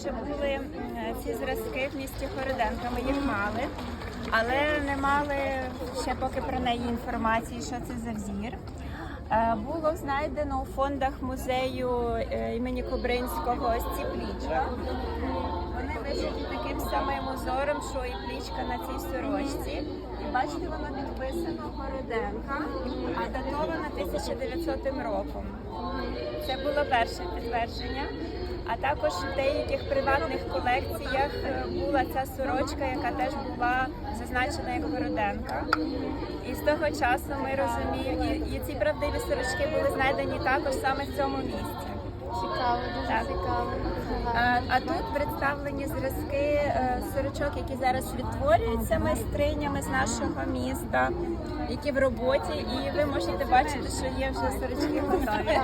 Ще були ці зразки в місті Хороденка, ми їх мали, але не мали ще поки про неї інформації, що це за взір. Е, Було знайдено у фондах музею е, імені Кобринського ось ці плічка. Вони вишиті таким самим узором, що і плічка на цій сорочці. І бачите, воно підписано Городенка, а датовано 1900 роком. Це було перше підтвердження. А також в деяких приватних колекціях е, була ця сорочка, яка теж була зазначена як Городенка. І з того часу ми розуміємо, і, і ці правдиві сорочки були знайдені також саме в цьому місці. Цікаво, дуже Так. цікаво. А, а тут представлені зразки е, сорочок, які зараз відтворюються майстринями з нашого міста, які в роботі, і ви можете бачити, що є вже сорочки готові.